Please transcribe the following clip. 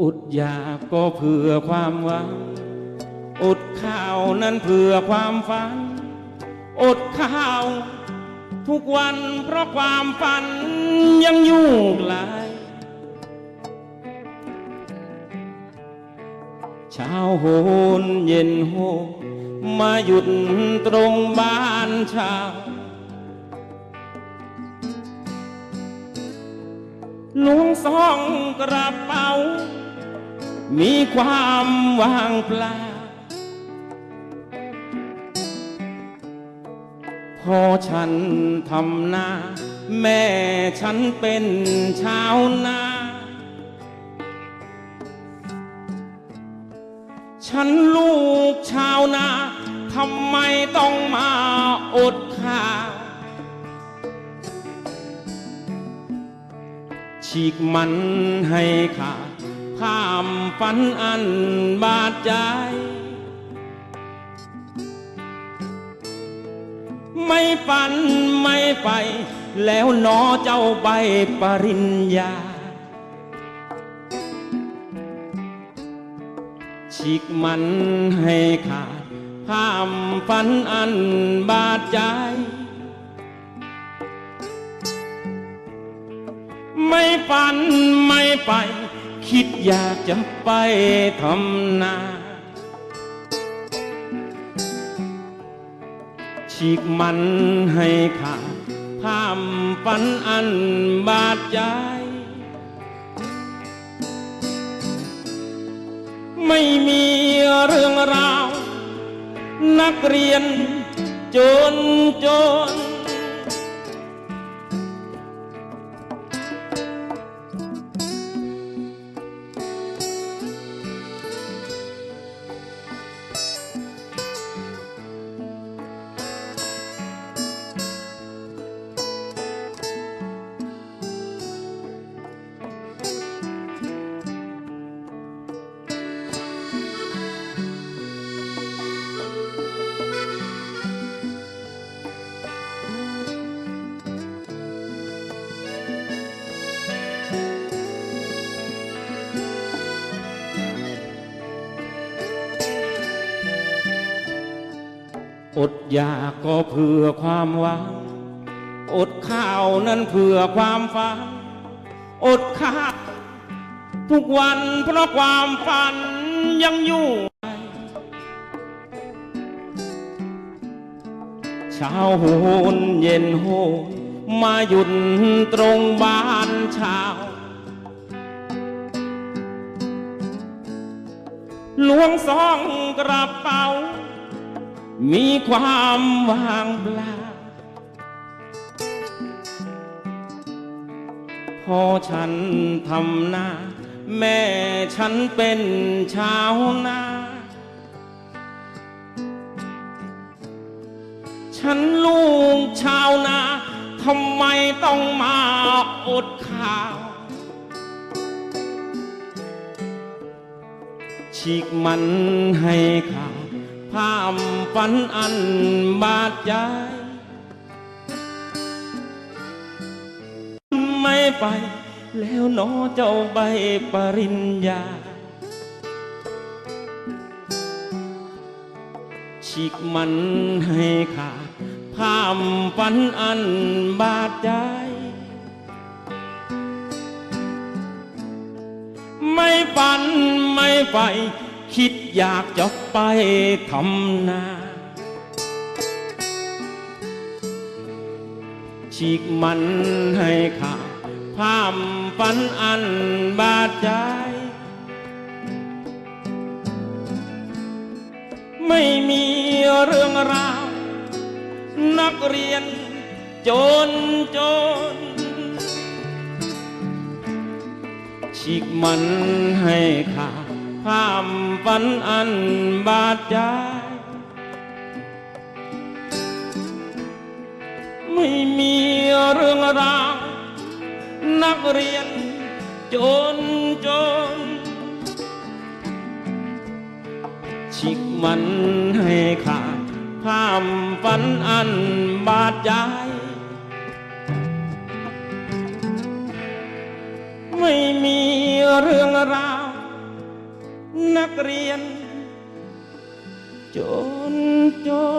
อดอยากก็เพื่อความหวังอดข้าวนั้นเพื่อความฝัน อดข้าว ทุกวันเพราะความฝันยังยู่ไกลเช้าโหนเย็นโหมาหยุดตรงบ้านชาหลวงซองกระเป๋า มีความว่างเปล่า พอฉันทำนา แม่ฉันเป็นชาวนา ฉันลูกชาวนาทำไมต้องมาอดข้าวฉีกมันให้ขาด ข้ามฝันอันบาดใจ ไม่ฝันไม่ไป แล้วหนอเจ้าใบปริญญา ฉีกมันให้ขาด ข้ามฝันอันบาดใจไม่ฝันไม่ไป คิดอยากจะไปทำนา ฉีกมันให้ขาดข้ามฝันอันบาดใจ ไม่มีเรื่องราว นักเรียนจนจน อดอยากก็เพื่อความหวัง อดข้าวนั้นเพื่อความฝัน อดข้าวทุกวันเพราะความฝันยังอยู่ เช้าโหนเย็นโหนมาหยุดตรงบ้านเช้าหลวงซองกระเป๋า มีความว่างเปล่า พอฉันทำนาแม่ฉันเป็นชาวนา ฉันลูกชาวนาทำไมต้องมาอดข้าว ฉีกมันให้ขาด ภาพฝันอันบาดใจ ไม่ไปแล้วหนอเจ้าใบปริญญา ฉีกมันให้ขาดภาพฝันอันบาดใจ ไม่ฝันไม่ไป คิดอยากจะไปทำนา ฉีกมันให้ขาดภาพฝันอันบาดใจ ไม่มีเรื่องราว นักเรียนจนจน ฉีกมันให้ขาด ข้ามฝันอันบาดใจ ไม่มีเรื่องราวนักเรียนจนจนฉีกมันให้ขาดข้ามฝันอันบาดใจไม่มีเรื่องราว นักเรียน จนจน